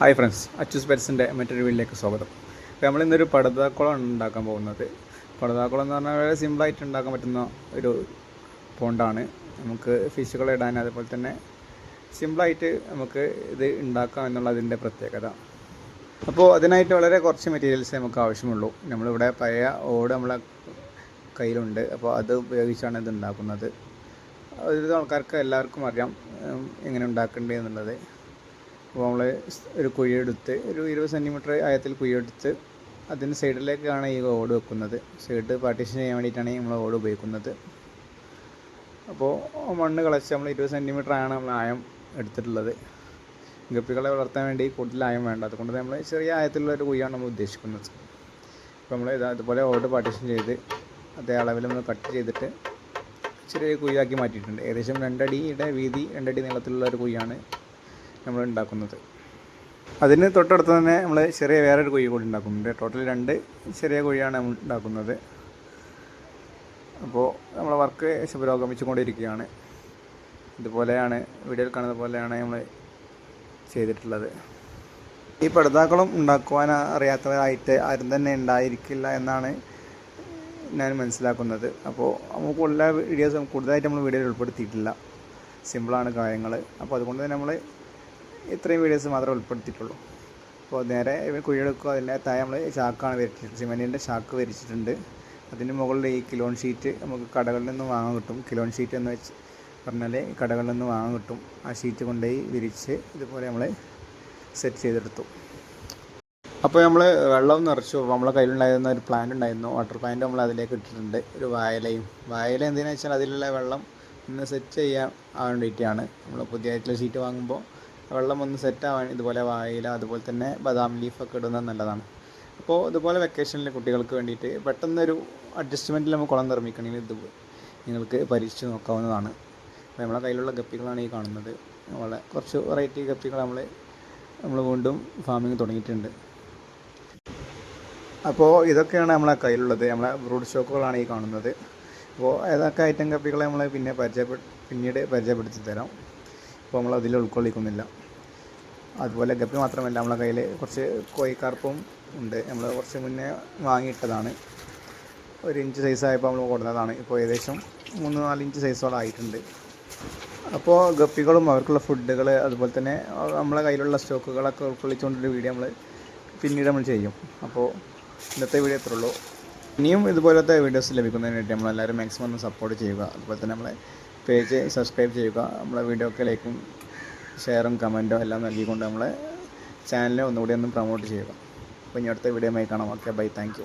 Hi friends Achus പെറ്റ്സിന്റെ മറ്റൊരു വീട്ടിലേക്ക് സ്വാഗതം. അപ്പോൾ നമ്മളിന്നൊരു പടുതാക്കുളം ഉണ്ടാക്കാൻ പോകുന്നത്. പടുതാക്കുളം എന്ന് പറഞ്ഞാൽ വളരെ സിമ്പിളായിട്ട് ഉണ്ടാക്കാൻ പറ്റുന്ന ഒരു പോണ്ടാണ് നമുക്ക് ഫിഷുകളെ ഇടാൻ അതുപോലെ തന്നെ സിമ്പിളായിട്ട് നമുക്ക് ഇത് ഉണ്ടാക്കാം എന്നുള്ള അതിന്റെ പ്രത്യേകത. അപ്പോൾ അതിനായിട്ട് വളരെ കുറച്ച് മെറ്റീരിയൽസ് നമുക്ക് ആവശ്യമുള്ളൂ. നമ്മളിവിടെ പഴയ ഓട് നമ്മളെ കയ്യിലുണ്ട്. അപ്പോൾ അത് ഉപയോഗിച്ചാണ് ഇത് ഉണ്ടാക്കുന്നത്. ഒരു ആൾക്കാർക്ക് എല്ലാവർക്കും അറിയാം എങ്ങനെ ഉണ്ടാക്കേണ്ടത് എന്നുള്ളത്. അപ്പോൾ നമ്മൾ ഒരു കുഴിയെടുത്ത് ഒരു ഇരുപത് സെന്റിമീറ്റർ ആയത്തിൽ കുഴിയെടുത്ത് അതിന് സൈഡിലേക്കാണ് ഈ ഓട് വെക്കുന്നത്. സൈഡ് പാർട്ടീഷൻ ചെയ്യാൻ വേണ്ടിയിട്ടാണ് നമ്മൾ ഓട് ഉപയോഗിക്കുന്നത്. അപ്പോൾ മണ്ണ് കളച്ച് നമ്മൾ ഇരുപത് സെന്റിമീറ്റർ ആണ് നമ്മൾ ആയം എടുത്തിട്ടുള്ളത്. ഗപ്പികളെ വളർത്താൻ വേണ്ടി കൂടുതൽ ആയം വേണ്ട. അതുകൊണ്ട് നമ്മൾ ചെറിയ ആയത്തിലുള്ള ഒരു കുഴിയാണ് നമ്മൾ ഉദ്ദേശിക്കുന്നത്. അപ്പോൾ നമ്മൾ ഇത് അതുപോലെ ഓട് പാർട്ടീഷൻ ചെയ്ത് അതേ അളവിൽ നമ്മൾ കട്ട് ചെയ്തിട്ട് ചെറിയ കുഴിയാക്കി മാറ്റിയിട്ടുണ്ട്. ഏകദേശം രണ്ടടിയുടെ വീതി രണ്ടടി നീളത്തിലുള്ള ഒരു കുഴിയാണ് നമ്മൾ ഉണ്ടാക്കുന്നത്. അതിന് തൊട്ടടുത്ത് തന്നെ നമ്മൾ ചെറിയ വേറൊരു കുഴി കൂടി ഉണ്ടാക്കുന്നുണ്ട്. ടോട്ടൽ രണ്ട് ചെറിയ കുഴിയാണ് നമ്മൾ ഉണ്ടാക്കുന്നത്. അപ്പോൾ നമ്മളെ വർക്ക് പുരോഗമിച്ചുകൊണ്ടിരിക്കുകയാണ് ഇതുപോലെയാണ് വീഡിയോയിൽ കാണുന്ന പോലെയാണ് നമ്മൾ ചെയ്തിട്ടുള്ളത്. ഈ പഠിതാക്കളും ഉണ്ടാക്കുവാൻ അറിയാത്തവരായിട്ട് ആരും തന്നെ ഉണ്ടായിരിക്കില്ല എന്നാണ് ഞാൻ മനസ്സിലാക്കുന്നത്. അപ്പോൾ നമുക്ക് എല്ലാ വീഡിയോസും കൂടുതലായിട്ട് നമ്മൾ വീഡിയോയിൽ ഉൾപ്പെടുത്തിയിട്ടില്ല. സിമ്പിളാണ് കാര്യങ്ങൾ. അപ്പോൾ അതുകൊണ്ട് തന്നെ നമ്മൾ ഇത്രയും വീഡിയോസ് മാത്രമേ ഉൾപ്പെടുത്തിയിട്ടുള്ളൂ. അപ്പോൾ നേരെ കുഴിയെടുക്കുക. അതിന്റെ താഴെ നമ്മൾ ചാക്കാണ് വരച്ചിട്ടുണ്ട് സിമെന്റിന്റെ ചാക്ക് വരച്ചിട്ടുണ്ട്. അതിന്റെ മുകളിൽ ഈ കിലോൺ ഷീറ്റ് നമുക്ക് കടകളിൽ നിന്ന് വാങ്ങാൻ കിട്ടും. കിലോൺ ഷീറ്റ് എന്ന് വെച്ച് പറഞ്ഞാൽ കടകളിൽ നിന്ന് വാങ്ങാൻ കിട്ടും. ആ ഷീറ്റ് കൊണ്ടുപോയി വിരിച്ച് ഇതുപോലെ നമ്മൾ സെറ്റ് ചെയ്തെടുത്തു. അപ്പോൾ നമ്മൾ വെള്ളം നിറച്ചു. നമ്മളെ കയ്യിലുണ്ടായിരുന്ന ഒരു പ്ലാന്റ് ഉണ്ടായിരുന്നു. വാട്ടർ പ്ലാന്റ് നമ്മൾ അതിലേക്ക് ഇട്ടിട്ടുണ്ട്. ഒരു വായലയും. വായല എന്തിനാ വെച്ചാൽ അതിലുള്ള വെള്ളം ഒന്ന് സെറ്റ് ചെയ്യാൻ വേണ്ടിയിട്ടാണ്. നമ്മൾ പുതിയതായിട്ടുള്ള ഷീറ്റ് വാങ്ങുമ്പോൾ വെള്ളം ഒന്ന് സെറ്റ് ആവാൻ ഇതുപോലെ വായില അതുപോലെ തന്നെ ബദാം ലീഫൊക്കെ ഇടുന്നത് നല്ലതാണ്. അപ്പോൾ ഇതുപോലെ വെക്കേഷനിൽ കുട്ടികൾക്ക് വേണ്ടിയിട്ട് പെട്ടെന്നൊരു അഡ്ജസ്റ്റ്മെന്റിൽ നമ്മൾ കുളം നിർമ്മിക്കണമെങ്കിൽ ഇത് നിങ്ങൾക്ക് പരീക്ഷിച്ച് നോക്കാവുന്നതാണ്. അപ്പോൾ നമ്മളെ കയ്യിലുള്ള ഗപ്പികളാണ് ഈ കാണുന്നത്. വളരെ കുറച്ച് വെറൈറ്റി ഗപ്പികൾ നമ്മൾ നമ്മൾ വീണ്ടും ഫാമിങ് തുടങ്ങിയിട്ടുണ്ട്. അപ്പോൾ ഇതൊക്കെയാണ് നമ്മളെ കയ്യിലുള്ളത്. നമ്മളെ ബ്രൂഡ് സ്റ്റോക്കുകളാണ് ഈ കാണുന്നത്. അപ്പോൾ ഏതൊക്കെ ഐറ്റം കപ്പികളെ നമ്മൾ പിന്നെ പരിചയപ്പെട്ട് പിന്നീട് പരിചയപ്പെടുത്തി തരാം. അപ്പോൾ നമ്മൾ അതിൽ ഉൾക്കൊള്ളിക്കുന്നില്ല. അതുപോലെ ഗപ്പി മാത്രമല്ല നമ്മളെ കയ്യിൽ കുറച്ച് കോഴിക്കാർപ്പും ഉണ്ട്. നമ്മൾ കുറച്ച് മുന്നേ വാങ്ങിയിട്ടതാണ്. ഒരു ഇഞ്ച് സൈസായപ്പോൾ നമ്മൾ കൊടുത്തതാണ് ഇപ്പോൾ ഏകദേശം മൂന്ന് നാല് ഇഞ്ച് സൈസോളം ആയിട്ടുണ്ട്. അപ്പോൾ ഗപ്പികളും അവർക്കുള്ള ഫുഡുകൾ അതുപോലെ തന്നെ നമ്മളെ കയ്യിലുള്ള സ്റ്റോക്കുകളൊക്കെ ഉൾക്കൊള്ളിച്ചുകൊണ്ടൊരു വീഡിയോ നമ്മൾ പിന്നീട് നമ്മൾ ചെയ്യും. അപ്പോൾ ഇന്നത്തെ വീഡിയോ എത്ര ഉള്ളൂ. ഇനിയും ഇതുപോലത്തെ വീഡിയോസ് ലഭിക്കുന്നതിന് വേണ്ടി നമ്മളെല്ലാവരും മാക്സിമം ഒന്ന് സപ്പോർട്ട് ചെയ്യുക. അതുപോലെ തന്നെ നമ്മളെ പേജ് സബ്സ്ക്രൈബ് ചെയ്യുക. നമ്മളെ വീഡിയോ ഒക്കെ ലൈക്കും ഷെയറും കമന്റും എല്ലാം നൽകിക്കൊണ്ട് നമ്മളെ ചാനലിനെ ഒന്നുകൂടി ഒന്ന് പ്രൊമോട്ട് ചെയ്യുക. അപ്പോൾ ഇനി അടുത്ത വീഡിയോ കാണാം. Okay bye thank